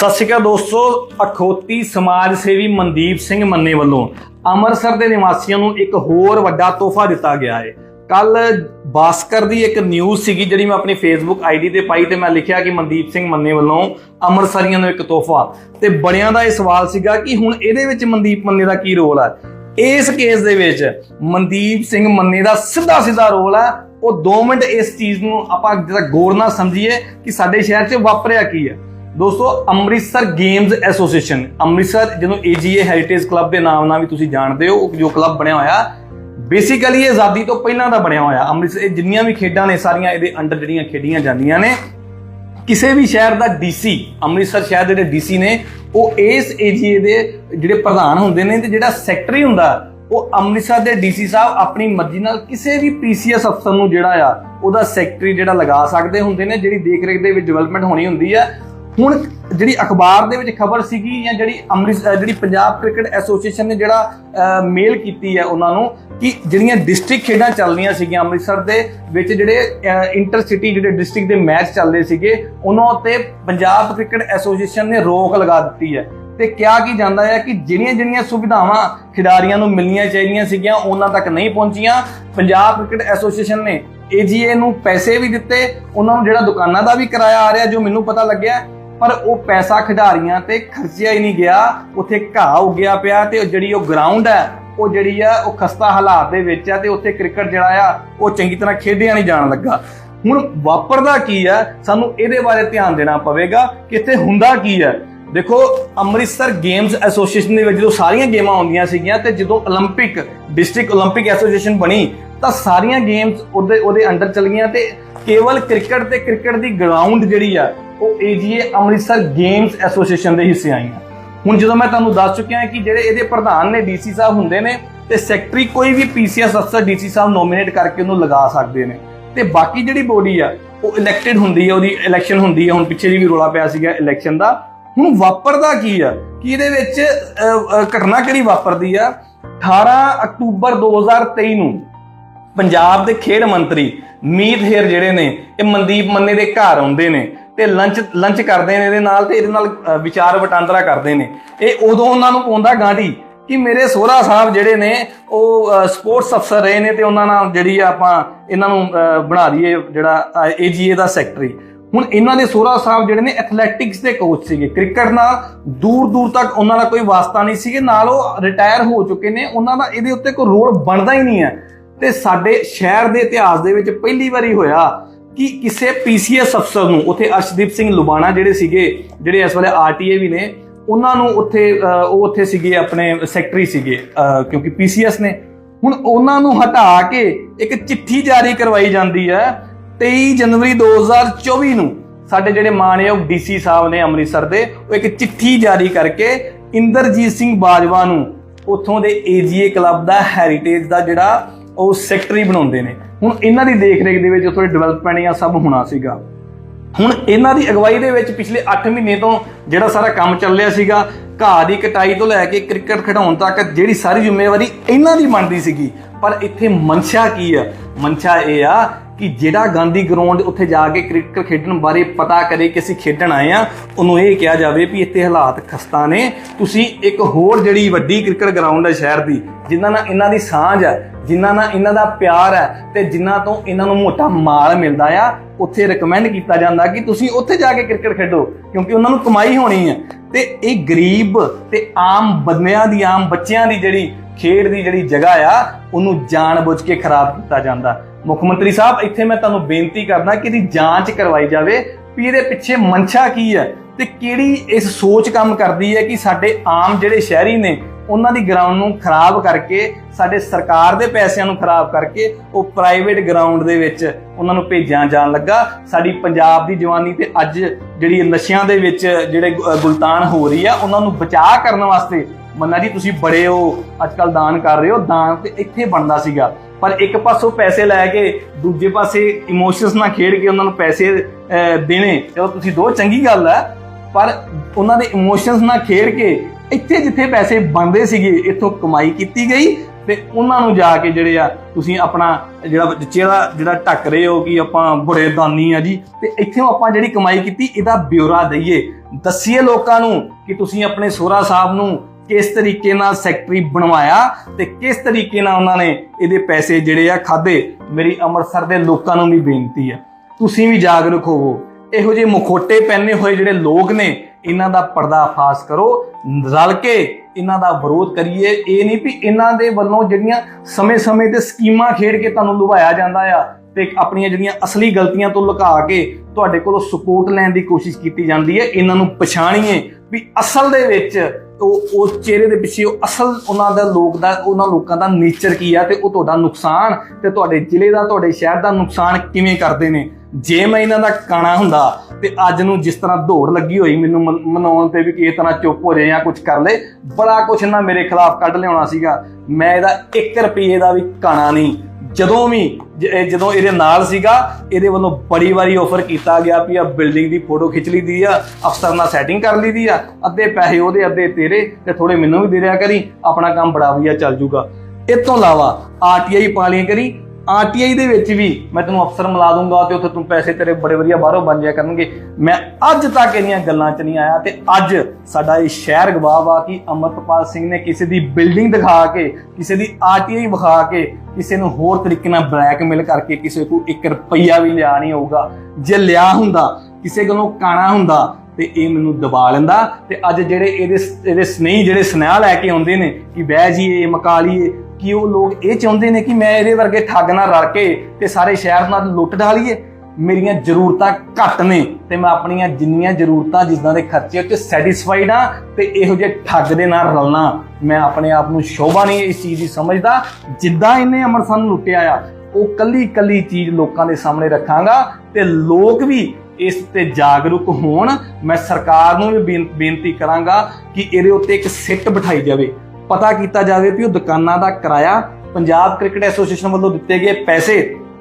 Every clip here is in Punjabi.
ਸਤਿ ਸ਼੍ਰੀ ਅਕਾਲ ਦੋਸਤੋ, ਅਖੋਤੀ ਸਮਾਜ ਸੇਵੀ ਮਨਦੀਪ ਸਿੰਘ ਮੰਨੇ ਵੱਲੋਂ ਅੰਮ੍ਰਿਤਸਰ ਦੇ ਨਿਵਾਸੀਆਂ ਨੂੰ ਇੱਕ ਹੋਰ ਵੱਡਾ ਤੋਹਫਾ ਦਿੱਤਾ ਗਿਆ ਹੈ। ਕੱਲ ਬਾਸਕਰ ਦੀ ਇੱਕ ਨਿਊਜ਼ ਸੀਗੀ, ਜਿਹੜੀ ਮੈਂ ਆਪਣੀ ਫੇਸਬੁੱਕ ਆਈਡੀ ਤੇ ਪਾਈ ਤੇ ਮੈਂ ਲਿਖਿਆ ਕਿ ਮਨਦੀਪ ਸਿੰਘ ਮੰਨੇ ਵੱਲੋਂ ਅੰਮ੍ਰਿਤਸਰੀਆਂ ਨੂੰ ਇੱਕ ਤੋਹਫਾ। ਤੇ ਬੜਿਆਂ ਦਾ ਇਹ ਸਵਾਲ ਸੀਗਾ ਕਿ ਹੁਣ ਇਹਦੇ ਵਿੱਚ ਮਨਦੀਪ ਮੰਨੇ ਦਾ ਕੀ ਰੋਲ ਹੈ ਇਸ ਕੇਸ ਦੇ ਵਿੱਚ ਮਨਦੀਪ ਸਿੰਘ ਮੰਨੇ ਦਾ ਸਿੱਧਾ ਸਿੱਧਾ ਰੋਲ ਹੈ ਉਹ 2 ਮਿੰਟ ਇਸ ਚੀਜ਼ ਨੂੰ ਆਪਾਂ ਜਰਾ ਗੌਰ ਨਾਲ ਸਮਝੀਏ ਕਿ ਸਾਡੇ ਸ਼ਹਿਰ 'ਚ ਵਾਪਰਿਆ ਕੀ ਹੈ ਦੋਸਤੋ, ਅੰਮ੍ਰਿਤਸਰ ਗੇਮਸ ਐਸੋਸੀਏਸ਼ਨ ਅੰਮ੍ਰਿਤਸਰ ਜਿਹਨੂੰ AGA ਹੈਰੀਟੇਜ ਕਲੱਬ ਦੇ ਨਾਮ ਨਾਲ ਵੀ ਤੁਸੀਂ ਜਾਣਦੇ ਹੋ, ਜੋ ਕਲੱਬ ਬਣਿਆ ਹੋਇਆ ਬੇਸਿਕਲੀ ਇਹ ਆਜ਼ਾਦੀ ਤੋਂ ਪਹਿਲਾਂ ਦਾ ਬਣਿਆ ਹੋਇਆ, ਅੰਮ੍ਰਿਤਸਰ, ਇਹ ਜਿੰਨੀਆਂ ਵੀ ਖੇਡਾਂ ਨੇ, ਸਾਰੀਆਂ ਇਹਦੇ ਅੰਡਰ ਜਿਹੜੀਆਂ ਖੇਡੀਆਂ ਜਾਂਦੀਆਂ ਨੇ, ਕਿਸੇ ਵੀ ਸ਼ਹਿਰ ਦਾ ਡੀਸੀ ਅੰਮ੍ਰਿਤਸਰ ਸ਼ਹਿਰ ਦੇ ਜਿਹੜੇ ਡੀਸੀ ਨੇ, ਉਹ ਇਸ ਏਰੀਏ ਦੇ ਜਿਹੜੇ ਪ੍ਰਧਾਨ ਹੁੰਦੇ ਨੇ ਤੇ ਜਿਹੜਾ ਸੈਕਟਰੀ ਹੁੰਦਾ, ਉਹ ਅੰਮ੍ਰਿਤਸਰ ਦੇ ਡੀਸੀ ਸਾਹਿਬ ਆਪਣੀ ਮਰਜ਼ੀ ਨਾਲ ਕਿਸੇ ਵੀ ਪੀਸੀਐਸ ਅਫਸਰ ਨੂੰ ਜਿਹੜਾ ਆ, ਉਹਦਾ ਸੈਕਟਰੀ ਜਿਹੜਾ ਲਗਾ ਸਕਦੇ ਹੁੰਦੇ ਨੇ, ਜਿਹੜੀ ਦੇਖ ਰੇਖ ਦੇ ਵਿੱਚ ਡਿਵੈਲਪਮੈਂਟ ਹੋਣੀ ਹੁੰਦੀ ਆ ਹੁਣ ਜਿਹੜੀ ਅਖਬਾਰ ਦੇ ਵਿੱਚ ਖਬਰ ਸੀਗੀ ਜਾਂ ਜਿਹੜੀ ਅੰਮ੍ਰਿਤਸਰ ਜਿਹੜੀ ਪੰਜਾਬ ਕ੍ਰਿਕਟ ਐਸੋਸੀਏਸ਼ਨ ਨੇ ਜਿਹੜਾ ਮੇਲ ਕੀਤੀ ਹੈ ਉਹਨਾਂ ਨੂੰ ਕਿ ਜਿਹੜੀਆਂ ਡਿਸਟ੍ਰਿਕਟ ਖੇਡਾਂ ਚੱਲਦੀਆਂ ਸੀਗੀਆਂ ਅੰਮ੍ਰਿਤਸਰ ਦੇ ਵਿੱਚ ਜਿਹੜੇ ਇੰਟਰ ਸਿਟੀ ਜਿਹੜੇ ਡਿਸਟ੍ਰਿਕਟ ਦੇ ਮੈਚ ਚੱਲਦੇ ਸੀਗੇ, ਉਹਨਾਂ ਉੱਤੇ ਪੰਜਾਬ ਕ੍ਰਿਕਟ ਐਸੋਸੀਏਸ਼ਨ ਨੇ ਰੋਕ ਲਗਾ ਦਿੱਤੀ ਹੈ। ਤੇ ਕਿਹਾ ਕੀ ਜਾਂਦਾ ਹੈ ਕਿ ਜਿਹੜੀਆਂ ਜਿਹੜੀਆਂ ਸੁਵਿਧਾਵਾਂ ਖਿਡਾਰੀਆਂ ਨੂੰ ਮਿਲਣੀਆਂ ਚਾਹੀਦੀਆਂ ਸੀਗੀਆਂ, ਉਹਨਾਂ ਤੱਕ ਨਹੀਂ ਪਹੁੰਚੀਆਂ। ਪੰਜਾਬ ਕ੍ਰਿਕਟ ਐਸੋਸੀਏਸ਼ਨ ਨੇ AGA ਨੂੰ ਪੈਸੇ ਵੀ ਦਿੱਤੇ, ਉਹਨਾਂ ਨੂੰ ਜਿਹੜਾ ਦੁਕਾਨਾਂ ਦਾ ਵੀ ਕਿਰਾਇਆ ਆ ਰਿਹਾ, ਜੋ ਮੈਨੂੰ ਪਤਾ ਲੱਗਿਆ ਪਰ ਉਹ ਪੈਸਾ ਖਿਡਾਰੀਆਂ ਤੇ ਖਰਚਿਆ ਹੀ ਨਹੀਂ ਗਿਆ ਉੱਥੇ ਘਾਹ ਉੱਗਿਆ ਪਿਆ ਤੇ ਉਹ ਜਿਹੜੀ ਉਹ ਗਰਾਊਂਡ ਹੈ ਉਹ ਜਿਹੜੀ ਆ ਉਹ ਖਸਤਾ ਹਾਲਾਤ ਦੇ ਵਿੱਚ ਆ ਤੇ ਉੱਥੇ ਕ੍ਰਿਕਟ ਜਿਹੜਾ ਆ ਉਹ ਚੰਗੀ ਤਰ੍ਹਾਂ ਖੇਡਿਆ ਨਹੀਂ ਜਾਣ ਲੱਗਾ ਹੁਣ ਵਾਪਰਦਾ ਕੀ ਆ ਸਾਨੂੰ ਇਹਦੇ ਬਾਰੇ ਧਿਆਨ ਦੇਣਾ ਪਵੇਗਾ ਕਿ ਇੱਥੇ ਹੁੰਦਾ ਕੀ ਆ ਦੇਖੋ ਅੰਮ੍ਰਿਤਸਰ ਗੇਮਸ ਐਸੋਸੀਏਸ਼ਨ ਦੇ ਵਿੱਚ ਜਦੋਂ ਸਾਰੀਆਂ ਗੇਮਾਂ ਆਉਂਦੀਆਂ ਸੀਗੀਆਂ ਤੇ ਜਦੋਂ 올림픽 ਡਿਸਟ੍ਰਿਕਟ 올림픽 ਐਸੋਸੀਏਸ਼ਨ ਬਣੀ ਤਾਂ ਸਾਰੀਆਂ ਗੇਮਸ ਉਹਦੇ ਉਹਦੇ ਅੰਡਰ ਚਲ ਗਈਆਂ ਤੇ ਕੇਵਲ ਕ੍ਰਿਕਟ ਤੇ ਕ੍ਰਿਕਟ ਦੀ ਗਰਾਊਂਡ ਜਿਹੜੀ ਆ ਉਹ AGA ਅੰਮ੍ਰਿਤਸਰ ਗੇਮਸ ਐਸੋਸੀਏਸ਼ਨ ਦੇ ਹਿੱਸੇ ਆਈਆਂ ਹੁਣ ਜਦੋਂ ਮੈਂ ਤੁਹਾਨੂੰ ਦੱਸ ਚੁੱਕਿਆ ਕਿ ਜਿਹੜੇ ਇਹਦੇ ਪ੍ਰਧਾਨ ਨੇ ਡੀਸੀ ਸਾਹਿਬ ਹੁੰਦੇ ਨੇ ਤੇ ਸੈਕਟਰੀ ਕੋਈ ਵੀ ਪੀਸੀਐਸ ਅਫਸਰ ਡੀਸੀ ਸਾਹਿਬ ਨੋਮੀਨੇਟ ਕਰਕੇ ਉਹਨੂੰ ਲਗਾ ਸਕਦੇ ਨੇ। ਤੇ ਬਾਕੀ ਜਿਹੜੀ ਬੋਡੀ ਆ ਉਹ ਇਲੈਕਟਿਡ ਹੁੰਦੀ ਹੈ ਉਹਦੀ ਇਲੈਕਸ਼ਨ ਹੁੰਦੀ ਹੈ ਹੁਣ ਪਿੱਛੇ ਜੀ ਵੀ ਰੋਲਾ ਪਿਆ ਸੀਗਾ ਇਲੈਕਸ਼ਨ ਦਾ। ਹੁਣ ਵਾਪਰਦਾ ਕੀ ਆ? ਕਿ ਇਹਦੇ ਵਿੱਚ ਅਹ, ਘਟਨਾ ਕਿਹੜੀ ਵਾਪਰਦੀ ਆ? 18 ਅਕਤੂਬਰ 2023 ਨੂੰ ਪੰਜਾਬ ਦੇ ਖੇਡ ਮੰਤਰੀ ਮੀਤ ਹੇਰ ਜਿਹੜੇ ਨੇ, ਇਹ ਮਨਦੀਪ ਮੰਨੇ ਦੇ ਘਰ ਆਉਂਦੇ ਨੇ ਤੇ ਲੰਚ ਲੰਚ ਕਰਦੇ ਨੇ ਇਹਦੇ ਨਾਲ ਤੇ ਇਹਦੇ ਨਾਲ ਵਿਚਾਰ ਵਟਾਂਦਰਾ ਕਰਦੇ ਨੇ। ਇਹ ਉਦੋਂ ਉਹਨਾਂ ਨੂੰ ਪਾਉਂਦਾ ਗਾਂਢੀ ਕਿ ਮੇਰੇ ਸੋਹਰਾ ਸਾਹਿਬ ਜਿਹੜੇ ਨੇ, ਉਹ ਸਪੋਰਟਸ ਅਫਸਰ ਰਹੇ ਨੇ ਤੇ ਉਹਨਾਂ ਨਾਲ ਜਿਹੜੀ ਆਪਾਂ ਇਹਨਾਂ ਨੂੰ ਬਣਾ ਦਈਏ ਜਿਹੜਾ ਏਜੀਏ ਦਾ ਸੈਕਟਰੀ ਹੁਣ ਇਹਨਾਂ ਦੇ ਸੋਹਰਾ ਸਾਹਿਬ ਜਿਹੜੇ ਨੇ ਐਥਲੈਟਿਕਸ ਦੇ ਕੋਚ ਸੀਗੇ। ਕ੍ਰਿਕਟ ਨਾਲ ਦੂਰ ਦੂਰ ਤੱਕ ਉਹਨਾਂ ਦਾ ਕੋਈ ਵਾਸਤਾ ਨਹੀਂ ਸੀਗੇ। ਨਾਲ ਉਹ ਰਿਟਾਇਰ ਹੋ ਚੁੱਕੇ ਨੇ। ਉਹਨਾਂ ਦਾ ਇਹਦੇ ਉੱਤੇ ਕੋਈ ਰੋਲ ਬਣਦਾ ਹੀ ਨਹੀਂ ਹੈ। ਤੇ ਸਾਡੇ ਸ਼ਹਿਰ ਦੇ ਇਤਿਹਾਸ ਦੇ ਵਿੱਚ ਪਹਿਲੀ ਵਾਰੀ ਹੋਇਆ ਕਿ ਕਿਸੇ ਪੀਸੀਐਸ ਅਫਸਰ ਨੂੰ ਉੱਥੇ ਅਰਸ਼ਦੀਪ ਸਿੰਘ ਲੁਬਾਣਾ ਜਿਹੜੇ ਸੀਗੇ ਜਿਹੜੇ ਇਸ ਵੇਲੇ ਆਰਟੀਏ ਵੀ ਨੇ ਉਹਨਾਂ ਨੂੰ ਉੱਥੇ ਉਹ ਉੱਥੇ ਸੀਗੇ ਆਪਣੇ ਸੈਕਟਰੀ ਸੀਗੇ ਅਹ, ਕਿਉਂਕਿ ਪੀਸੀਐਸ ਨੇ। ਹੁਣ ਉਹਨਾਂ ਨੂੰ ਹਟਾ ਕੇ ਇੱਕ ਚਿੱਠੀ ਜਾਰੀ ਕਰਵਾਈ ਜਾਂਦੀ ਹੈ 23 ਜਨਵਰੀ 2024 ਨੂੰ। ਸਾਡੇ ਜਿਹੜੇ ਮਾਨਯੋਗ ਡੀਸੀ ਸਾਹਿਬ ਨੇ ਅੰਮ੍ਰਿਤਸਰ ਦੇ ਉਹ ਇੱਕ ਚਿੱਠੀ ਜਾਰੀ ਕਰਕੇ ਇੰਦਰਜੀਤ ਸਿੰਘ ਬਾਜਵਾ ਨੂੰ ਉੱਥੋਂ ਦੇ ਏਜੀਏ ਕਲੱਬ ਦਾ ਹੈਰੀਟੇਜ ਦਾ ਜਿਹੜਾ ਉਹ ਸੈਕਟਰੀ ਬਣਾਉਂਦੇ ਨੇ। ਹੁਣ ਇਹਨਾਂ ਦੀ ਦੇਖ ਰੇਖ ਦੇ ਵਿੱਚ ਉੱਥੋਂ ਡਿਵੈਲਪਮੈਂਟ ਜਾਂ ਸਭ ਹੋਣਾ ਸੀਗਾ। ਹੁਣ ਇਹਨਾਂ ਦੀ ਅਗਵਾਈ ਦੇ ਵਿੱਚ ਪਿਛਲੇ 8 ਮਹੀਨੇ ਤੋਂ ਜਿਹੜਾ ਸਾਰਾ ਕੰਮ ਚੱਲ ਰਿਹਾ ਸੀਗਾ, ਘਾਹ ਦੀ ਕਟਾਈ ਤੋਂ ਲੈ ਕੇ ਕ੍ਰਿਕਟ ਖਿਡਾਉਣ ਤੱਕ ਜਿਹੜੀ ਸਾਰੀ ਜ਼ਿੰਮੇਵਾਰੀ ਇਹਨਾਂ ਦੀ ਬਣਦੀ ਸੀਗੀ। ਪਰ ਇੱਥੇ ਮਨਸ਼ਾ ਕੀ ਆ? ਮਨਸ਼ਾ ਇਹ ਆ ਕਿ ਜਿਹੜਾ ਗਾਂਧੀ ਗਰਾਊਂਡ ਉੱਥੇ ਜਾ ਕੇ ਕ੍ਰਿਕਟ ਖੇਡਣ ਬਾਰੇ ਪਤਾ ਕਰੇ ਕਿ ਅਸੀਂ ਖੇਡਣ ਆਏ ਆ ਉਹਨੂੰ ਇਹ ਕਿਹਾ ਜਾਵੇ ਵੀ ਇੱਥੇ ਹਾਲਾਤ ਖਸਤਾ ਨੇ। ਤੁਸੀਂ ਇੱਕ ਹੋਰ ਜਿਹੜੀ ਵੱਡੀ ਕ੍ਰਿਕਟ ਗਰਾਊਂਡ ਹੈ ਸ਼ਹਿਰ ਦੀ, ਜਿਨ੍ਹਾਂ ਨਾਲ ਇਹਨਾਂ ਦੀ ਸਾਂਝ ਹੈ, ਜਿਨ੍ਹਾਂ ਨਾਲ ਇਹਨਾਂ ਦਾ ਪਿਆਰ ਹੈ ਤੇ ਜਿਨ੍ਹਾਂ ਤੋਂ ਇਹਨਾਂ ਨੂੰ ਮੋਟਾ ਮਾਲ ਮਿਲਦਾ ਆ, ਉੱਥੇ ਰეკਮੈਂਡ ਕੀਤਾ ਜਾਂਦਾ ਕਿ ਤੁਸੀਂ ਉੱਥੇ ਜਾ ਕੇ ਕ੍ਰਿਕਟ ਖੇਡੋ, ਕਿਉਂਕਿ ਉਹਨਾਂ ਨੂੰ ਕਮਾਈ ਹੋਣੀ ਹੈ। ਤੇ ਇਹ ਗਰੀਬ ਤੇ ਆਮ ਬੰਦਿਆਂ ਦੀ, ਆਮ ਬੱਚਿਆਂ ਦੀ ਜਿਹੜੀ ਖੇਡ ਦੀ ਜਿਹੜੀ ਜਗ੍ਹਾ ਆ, ਉਹਨੂੰ ਜਾਣਬੁੱਝ ਕੇ ਖਰਾਬ ਕੀਤਾ ਜਾਂਦਾ। ਮੁੱਖ ਮੰਤਰੀ ਸਾਹਿਬ, ਇੱਥੇ ਮੈਂ ਤੁਹਾਨੂੰ ਬੇਨਤੀ ਕਰਦਾ ਕਿ ਇਹਦੀ ਜਾਂਚ ਕਰਵਾਈ ਜਾਵੇ ਵੀ ਇਹਦੇ ਪਿੱਛੇ ਮਨਸ਼ਾ ਕੀ ਹੈ ਤੇ ਕਿਹੜੀ ਇਸ ਸੋਚ ਕੰਮ ਕਰਦੀ ਹੈ ਕਿ ਸਾਡੇ ਆਮ ਜਿਹੜੇ ਸ਼ਹਿਰੀ ਨੇ, ਉਹਨਾਂ ਦੀ ਗਰਾਊਂਡ ਨੂੰ ਖਰਾਬ ਕਰਕੇ, ਸਾਡੇ ਸਰਕਾਰ ਦੇ ਪੈਸਿਆਂ ਨੂੰ ਖਰਾਬ ਕਰਕੇ ਉਹ ਪ੍ਰਾਈਵੇਟ ਗਰਾਊਂਡ ਦੇ ਵਿੱਚ ਉਹਨਾਂ ਨੂੰ ਭੇਜਿਆ ਜਾਣ ਲੱਗਾ। ਸਾਡੀ ਪੰਜਾਬ ਦੀ ਜਵਾਨੀ ਤੇ ਅੱਜ ਜਿਹੜੀ ਨਸ਼ਿਆਂ ਦੇ ਵਿੱਚ ਜਿਹੜੇ ਗੁਲਤਾਨ ਹੋ ਰਹੀ ਆ, ਉਹਨਾਂ ਨੂੰ ਬਚਾਅ ਕਰਨ ਵਾਸਤੇ ਮੰਨਾ ਜੀ, ਤੁਸੀਂ ਬੜੇ ਹੋ ਅੱਜ ਕੱਲ ਦਾਨ ਕਰ ਰਹੇ ਹੋ, ਦਾਨ ਤੇ ਇੱਥੇ ਬਣਦਾ ਸੀਗਾ। ਪਰ ਇੱਕ ਪਾਸੋਂ ਪੈਸੇ ਲੈ ਕੇ, ਦੂਜੇ ਪਾਸੇ ਇਮੋਸ਼ਨਸ ਨਾਲ ਖੇਡ ਕੇ ਉਹਨਾਂ ਨੂੰ ਪੈਸੇ ਦੇਣੇ, ਚਲੋ ਤੁਸੀਂ ਦੋ, ਚੰਗੀ ਗੱਲ ਹੈ। ਪਰ ਉਹਨਾਂ ਦੇ ਇਮੋਸ਼ਨਸ ਨਾਲ ਖੇਡ ਕੇ ਇੱਥੇ ਜਿੱਥੇ ਪੈਸੇ ਬਣਦੇ ਸੀਗੇ, ਇੱਥੋਂ ਕਮਾਈ ਕੀਤੀ ਗਈ ਤੇ ਤੇ ਉਹਨਾਂ ਨੂੰ ਜਾ ਕੇ ਜਿਹੜੇ ਆ, ਤੁਸੀਂ ਆਪਣਾ ਜਿਹੜਾ ਚਿਹਰਾ ਜਿਹੜਾ ਢੱਕ ਰਹੇ ਹੋ ਕਿ ਆਪਾਂ ਬੜੇ ਦਾਨੀ ਆ ਜੀ, ਤੇ ਇੱਥੋਂ ਆਪਾਂ ਜਿਹੜੀ ਕਮਾਈ ਕੀਤੀ, ਇਹਦਾ ਬਿਊਰਾ ਦਈਏ। ਦੱਸੀਏ ਲੋਕਾਂ ਨੂੰ ਕਿ ਤੁਸੀਂ ਆਪਣੇ ਸੋਹਰਾ ਸਾਹਿਬ ਨੂੰ ਕਿਸ ਤਰੀਕੇ ਨਾਲ ਸੈਕਟਰੀ ਬਣਵਾਇਆ ਤੇ ਕਿਸ ਤਰੀਕੇ ਨਾਲ ਉਹਨਾਂ ਨੇ ਇਹਦੇ ਪੈਸੇ ਜਿਹੜੇ ਆ ਖਾਦੇ ਮੇਰੀ ਅੰਮ੍ਰਿਤਸਰ ਦੇ ਲੋਕਾਂ ਨੂੰ ਵੀ ਬੇਨਤੀ ਆ। ਤੁਸੀਂ ਵੀ ਜਾਗਰੂਕ ਹੋਵੋ। ਇਹੋ ਜਿਹੇ ਮੁਖੋਟੇ ਪਹਿਨੇ ਹੋਏ ਜਿਹੜੇ ਲੋਕ ਨੇ, ਇਹਨਾਂ ਦਾ ਪਰਦਾਫਾਸ਼ ਕਰੋ। ਰਲ ਕੇ ਇਹਨਾਂ ਦਾ ਵਿਰੋਧ ਕਰੀਏ। ਇਹ ਨਹੀਂ ਵੀ ਇਹਨਾਂ ਦੇ ਵੱਲੋਂ ਜਿਹੜੀਆਂ ਸਮੇਂ-ਸਮੇਂ ਤੇ ਸਕੀਮਾਂ ਖੇਡ ਕੇ ਤੁਹਾਨੂੰ ਲੁਭਾਇਆ ਜਾਂਦਾ ਆ ਤੇ ਆਪਣੀਆਂ ਜਿਹੜੀਆਂ ਅਸਲੀ ਗਲਤੀਆਂ ਤੋਂ ਲੁਕਾ ਕੇ ਤੁਹਾਡੇ ਕੋਲੋਂ ਸਪੋਰਟ ਲੈਣ ਦੀ ਕੋਸ਼ਿਸ਼ ਕੀਤੀ ਜਾਂਦੀ ਹੈ। ਇਹਨਾਂ ਨੂੰ ਪਛਾਣੀਏ ਵੀ ਅਸਲ ਦੇ ਵਿੱਚ ਉਹ ਉਸ ਚਿਹਰੇ ਦੇ ਪਿੱਛੇ ਉਹ ਅਸਲ ਉਹਨਾਂ ਦਾ ਲੋਕ ਦਾ, ਉਹਨਾਂ ਲੋਕਾਂ ਦਾ ਨੇਚਰ ਕੀ ਆ ਤੇ ਉਹ ਤੁਹਾਡਾ ਨੁਕਸਾਨ ਤੇ ਤੁਹਾਡੇ ਜ਼ਿਲ੍ਹੇ ਦਾ, ਤੁਹਾਡੇ ਸ਼ਹਿਰ ਦਾ ਨੁਕਸਾਨ ਕਿਵੇਂ ਕਰਦੇ ਨੇ? ਜੇ ਮੈਂ ਇਹਨਾਂ ਦਾ ਕਾਣਾ ਹੁੰਦਾ ਤੇ ਅੱਜ ਨੂੰ ਜਿਸ ਤਰ੍ਹਾਂ ਦੌੜ ਲੱਗੀ ਹੋਈ ਮੈਨੂੰ ਮਨਾਉਣ ਤੇ ਵੀ ਕਿਸ ਤਰ੍ਹਾਂ ਚੁੱਪ ਹੋ ਜਾਏ ਜਾਂ ਕੁਝ ਕਰ ਲੇ ਬੜਾ ਕੁਝ ਇਹਨਾਂ ਮੇਰੇ ਖਿਲਾਫ ਕੱਢ ਲਿਆਉਣਾ ਸੀਗਾ। ਮੈਂ ਇਹਦਾ 1 ਰੁਪਏ ਦਾ ਵੀ ਕਾਣਾ ਨਹੀਂ। ਜਦੋਂ ਵੀ ਜਦੋਂ ਇਹਦੇ ਨਾਲ ਸੀਗਾ, ਇਹਦੇ ਵੱਲੋਂ ਬੜੀ ਵਾਰੀ ਆਫਰ ਕੀਤਾ ਗਿਆ ਵੀ ਆ ਬਿਲਡਿੰਗ ਦੀ ਫੋਟੋ ਖਿੱਚ ਲਈ ਦੀ ਆ, ਅਫਸਰ ਨਾਲ ਸੈਟਿੰਗ ਕਰ ਲਈ ਦੀ ਆ, ਅੱਧੇ ਪੈਸੇ ਉਹਦੇ, ਅੱਧੇ ਤੇਰੇ ਤੇ ਥੋੜੇ ਮੈਨੂੰ ਵੀ ਦੇ ਦਿਆ ਕਰੀ, ਆਪਣਾ ਕੰਮ ਬੜਾ ਵਧੀਆ ਚੱਲ ਜੂਗਾ। ਇਹ ਤੋਂ ਇਲਾਵਾ ਆਰਟੀਆਈ ਪਾਲੀਆਂ ਕਰੀ ਆਰਟੀਆਈ ਦੇ ਵਿੱਚ ਵੀ ਮੈਂ ਤੈਨੂੰ ਅਫਸਰ ਮਿਲਾ ਦੂੰਗਾ ਤੇ ਉੱਥੇ ਤੂੰ ਪੈਸੇ ਤੇਰੇ ਬੜੇ ਵਧੀਆ ਬਾਹਰੋਂ ਬਣ ਜਾਇਆ ਕਰਨਗੇ। ਮੈਂ ਅੱਜ ਤੱਕ ਇਹਦੀਆਂ ਗੱਲਾਂ 'ਚ ਨਹੀਂ ਆਇਆ ਤੇ ਅੱਜ ਸਾਡਾ ਇਹ ਸ਼ਹਿਰ ਗਵਾਹ ਵਾ ਕਿ ਅਮਰਤਪਾਲ ਸਿੰਘ ਨੇ ਕਿਸੇ ਦੀ ਬਿਲਡਿੰਗ ਦਿਖਾ ਕੇ, ਕਿਸੇ ਦੀ ਆਰਟੀਆਈ ਵਿਖਾ ਕੇ, ਕਿਸੇ ਨੂੰ ਹੋਰ ਤਰੀਕੇ ਨਾਲ ਬਲੈਕਮੇਲ ਕਰਕੇ ਕਿਸੇ ਕੋਲ 1 ਰੁਪਈਆ ਵੀ ਲਿਆ ਨਹੀਂ ਹੋਊਗਾ। ਜੇ ਲਿਆ ਹੁੰਦਾ, ਕਿਸੇ ਕੋਲੋਂ ਕਾਣਾ ਹੁੰਦਾ ਤੇ ਇਹ ਮੈਨੂੰ ਦਬਾ ਲੈਂਦਾ ਤੇ ਅੱਜ ਜਿਹੜੇ ਇਹਦੇ ਇਹਦੇ ਸਨੇਹੀ ਜਿਹੜੇ ਸੁਨੇਹਾ ਲੈ ਕੇ ਆਉਂਦੇ ਨੇ ਕਿ ਬਹਿ ਜੀਏ ਮਕਾ ਲਈਏ ਕਿ ਉਹ ਲੋਕ ਇਹ ਚਾਹੁੰਦੇ ਨੇ ਕਿ ਮੈਂ ਇਹਦੇ ਵਰਗੇ ਠੱਗ ਨਾਲ ਰਲ ਕੇ ਤੇ ਸਾਰੇ ਸ਼ਹਿਰ ਨਾਲ ਲੁੱਟ ਢਾਲੀਏ ਮੇਰੀਆਂ ਜ਼ਰੂਰਤਾਂ ਘੱਟ ਨੇ ਤੇ ਮੈਂ ਆਪਣੀਆਂ ਜਿੰਨੀਆਂ ਜ਼ਰੂਰਤਾਂ ਜਿੱਦਾਂ ਦੇ ਖਰਚੇ ਉੱਤੇ ਸੈਟੀਸਫਾਈਡ ਆ ਤੇ ਇਹੋ ਜਿਹੇ ਠੱਗ ਦੇ ਨਾਲ ਰਲਣਾ ਮੈਂ ਆਪਣੇ ਆਪ ਨੂੰ ਸ਼ੋਭਾ ਨਹੀਂ ਇਸ ਚੀਜ਼ ਦੀ ਸਮਝਦਾ। ਜਿੱਦਾਂ ਇਹਨੇ ਅੰਮ੍ਰਿਤਸਰ ਨੂੰ ਲੁੱਟਿਆ ਆ, ਉਹ ਕੱਲੀ ਕੱਲੀ ਚੀਜ਼ ਲੋਕਾਂ ਦੇ ਸਾਹਮਣੇ ਰੱਖਾਂਗਾ ਤੇ ਲੋਕ ਵੀ ਇਸ ਤੇ ਜਾਗਰੂਕ ਹੋਣ। ਮੈਂ ਸਰਕਾਰ ਨੂੰ ਵੀ ਬੇਨ- ਬੇਨਤੀ ਕਰਾਂਗਾ ਕਿ ਇਹਦੇ ਉੱਤੇ ਇੱਕ ਸਿੱਟ ਬਿਠਾਈ ਜਾਵੇ। ਪਤਾ ਕੀਤਾ ਜਾਵੇ ਵੀ ਉਹ ਦੁਕਾਨਾਂ ਦਾ ਕਿਰਾਇਆ ਪੰਜਾਬ ਕ੍ਰਿਕਟ ਐਸੋਸੀਏਸ਼ਨ ਵੱਲੋਂ ਦਿੱਤੇ ਗਏ ਪੈਸੇ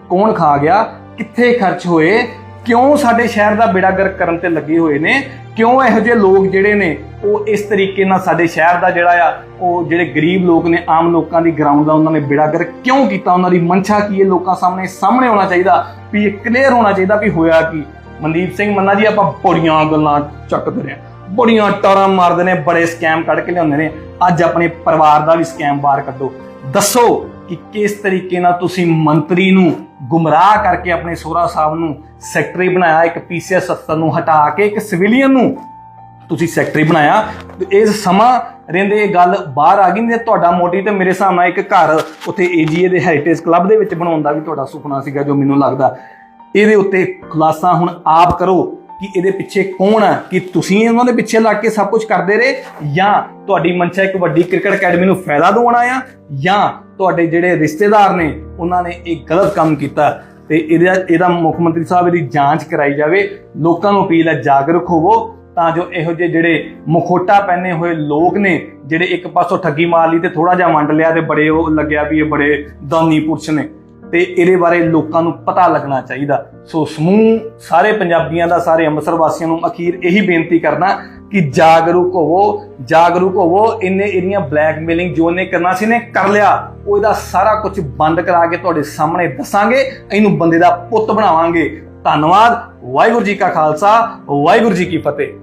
ਕੌਣ ਖਾ ਗਿਆ, ਕਿੱਥੇ ਖਰਚ ਹੋਏ, ਕਿਉਂ ਸਾਡੇ ਸ਼ਹਿਰ ਦਾ ਬੇੜਾ ਗਰਕ ਕਰਨ ਤੇ ਲੱਗੇ ਹੋਏ ਨੇ, ਕਿਉਂ ਇਹੋ ਜਿਹੇ ਲੋਕ ਜਿਹੜੇ ਨੇ, ਉਹ ਇਸ ਤਰੀਕੇ ਨਾਲ ਸਾਡੇ ਸ਼ਹਿਰ ਦਾ ਜਿਹੜਾ ਆ, ਉਹ ਜਿਹੜੇ ਗਰੀਬ ਲੋਕ ਨੇ, ਆਮ ਲੋਕਾਂ ਦੀ ਗਰਾਊਂਡ ਦਾ ਉਹਨਾਂ ਨੇ ਬੇੜਾ ਗਰਕ ਕਿਉਂ ਕੀਤਾ, ਉਹਨਾਂ ਦੀ ਮਨਸ਼ਾ ਕੀ ਹੈ ਲੋਕਾਂ ਸਾਹਮਣੇ ਸਾਹਮਣੇ ਆਉਣਾ ਚਾਹੀਦਾ, ਵੀ ਇਹ ਕਲੀਅਰ ਹੋਣਾ ਚਾਹੀਦਾ ਵੀ ਹੋਇਆ ਕੀ। ਮਨਦੀਪ ਸਿੰਘ ਮੰਨਾ ਜੀ, ਆਪਾਂ ਬੜੀਆਂ ਗੱਲਾਂ ਚੱਕਦੇ ਰਹੇ ਬੜੀਆਂ ਟਾਰਾਂ ਮਾਰਦੇ ਨੇ, ਬੜੇ ਸਕੈਮ ਕੱਢ ਕੇ ਲਿਆਉਂਦੇ ਨੇ। ਅੱਜ ਆਪਣੇ ਪਰਿਵਾਰ ਦਾ ਵੀ ਸਕੈਮ ਬਾਹਰ ਕੱਢੋ। ਦੱਸੋ ਕਿ ਕਿਸ ਤਰੀਕੇ ਨਾਲ ਤੁਸੀਂ ਮੰਤਰੀ ਨੂੰ ਗੁੰਮਰਾਹ ਕਰਕੇ ਆਪਣੇ ਸੋਹਰਾ ਸਾਹਿਬ ਨੂੰ ਸੈਕਟਰੀ ਬਣਾਇਆ, ਇੱਕ ਪੀਸੀਐਸ ਅਫਸਰ ਨੂੰ ਹਟਾ ਕੇ, ਇੱਕ ਸਿਵਿਲੀਅਨ ਨੂੰ ਤੁਸੀਂ ਸੈਕਟਰੀ ਬਣਾਇਆ? ਤੇ ਇਸ ਸਮਾਂ ਰਹਿੰਦੇ ਇਹ ਗੱਲ ਬਾਹਰ ਆ ਗਈ ਨਹੀਂ ਤੁਹਾਡਾ ਮੋਟੀ ਤੇ ਮੇਰੇ ਹਿਸਾਬ ਨਾਲ ਇੱਕ ਘਰ ਉੱਥੇ ਏਜੀਏ ਦੇ ਹੈਰੀਟੇਜ ਕਲੱਬ ਦੇ ਵਿੱਚ ਬਣਾਉਣ ਦਾ ਵੀ ਤੁਹਾਡਾ ਸੁਪਨਾ ਸੀਗਾ, ਜੋ ਮੈਨੂੰ ਲੱਗਦਾ। ਇਹਦੇ ਉੱਤੇ ਖੁਲਾਸਾ ਹੁਣ ਆਪ ਕਰੋ ਕਿ ਇਹਦੇ ਪਿੱਛੇ ਕੌਣ ਆ? ਕਿ ਤੁਸੀਂ ਉਹਨਾਂ ਦੇ ਪਿੱਛੇ ਲੱਗ ਕੇ ਸਭ ਕੁਝ ਕਰਦੇ ਰਹੇ? ਜਾਂ ਤੁਹਾਡੀ ਮਨਸ਼ਾ ਇੱਕ ਵੱਡੀ ਕ੍ਰਿਕਟ ਅਕੈਡਮੀ ਨੂੰ ਫਾਇਦਾ ਦਿਵਾਉਣਾ ਆ ਜਾਂ ਤੁਹਾਡੇ ਜਿਹੜੇ ਰਿਸ਼ਤੇਦਾਰ ਨੇ, ਉਹਨਾਂ ਨੇ ਇਹ ਗਲਤ ਕੰਮ ਕੀਤਾ? ਤੇ ਇਹਦਾ ਇਹਦਾ ਮੁੱਖ ਮੰਤਰੀ ਸਾਹਿਬ ਇਹਦੀ ਜਾਂਚ ਕਰਾਈ ਜਾਵੇ। ਲੋਕਾਂ ਨੂੰ ਅਪੀਲ ਹੈ, ਜਾਗਰੂਕ ਹੋਵੋ ਤਾਂ ਜੋ ਇਹੋ ਜਿਹੇ ਜਿਹੜੇ ਮੁਖੋਟਾ ਪਹਿਨੇ ਹੋਏ ਲੋਕ ਨੇ, ਜਿਹੜੇ ਇੱਕ ਪਾਸੋਂ ਠੱਗੀ ਮਾਰ ਲਈ ਤੇ ਥੋੜਾ ਜਿਹਾ ਵੰਡ ਲਿਆ ਤੇ ਬੜੇ ਉਹ ਲੱਗਿਆ ਵੀ ਇਹ ਬੜੇ ਦਾਨੀ ਪੁਰਸ਼ ਨੇ। ਤੇ ਇਹਦੇ ਬਾਰੇ ਲੋਕਾਂ ਨੂੰ ਪਤਾ ਲੱਗਣਾ ਚਾਹੀਦਾ। ਸੋ ਸਮੂਹ ਸਾਰੇ ਪੰਜਾਬੀਆਂ ਦਾ, ਸਾਰੇ ਅੰਮ੍ਰਿਤਸਰ ਵਾਸੀਆਂ ਨੂੰ ਅਖੀਰ ਇਹੀ ਬੇਨਤੀ ਕਰਨਾ ਕਿ ਜਾਗਰੂਕ ਹੋਵੋ ਜਾਗਰੂਕ ਹੋਵੋ ਇਹਨੇ ਇਹਦੀਆਂ ਬਲੈਕਮੇਲਿੰਗ ਜੋ ਇਹਨੇ ਕਰਨਾ ਸੀ ਨੇ ਕਰ ਲਿਆ। ਉਹ ਇਹਦਾ ਸਾਰਾ ਕੁਝ ਬੰਦ ਕਰਾ ਕੇ ਤੁਹਾਡੇ ਸਾਹਮਣੇ ਦੱਸਾਂਗੇ, ਇਹਨੂੰ ਬੰਦੇ ਦਾ ਪੁੱਤ ਬਣਾਵਾਂਗੇ। ਧੰਨਵਾਦ, ਵਾਹਿਗੁਰੂ ਜੀ ਕਾ ਖਾਲਸਾ, ਵਾਹਿਗੁਰੂ ਜੀ ਕੀ ਫਤਿਹ।